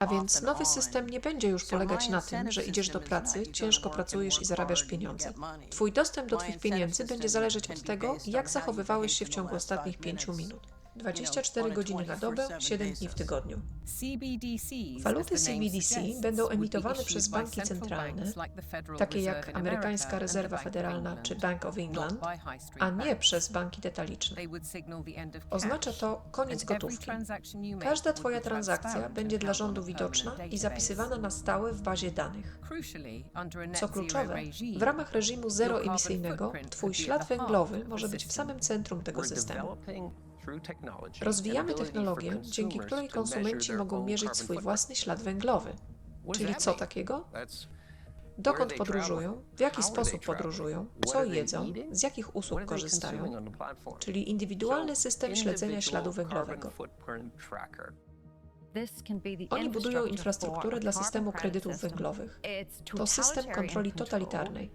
A więc nowy system nie będzie już polegać na tym, że idziesz do pracy, ciężko pracujesz i zarabiasz pieniądze. Twój dostęp do Twych pieniędzy będzie zależeć od tego, jak zachowywałeś się w ciągu ostatnich 5 minut. 24 godziny na dobę, 7 dni w tygodniu. Waluty CBDC będą emitowane przez banki centralne, takie jak amerykańska rezerwa federalna czy Bank of England, a nie przez banki detaliczne. Oznacza to koniec gotówki. Każda Twoja transakcja będzie dla rządu widoczna i zapisywana na stałe w bazie danych. Co kluczowe, w ramach reżimu zeroemisyjnego Twój ślad węglowy może być w samym centrum tego systemu. Rozwijamy technologię, dzięki której konsumenci mogą mierzyć swój własny ślad węglowy. Czyli co takiego? Dokąd podróżują, w jaki sposób podróżują, co jedzą, z jakich usług korzystają, czyli indywidualny system śledzenia śladu węglowego. Oni budują infrastrukturę dla systemu kredytów węglowych. To system kontroli totalitarnej.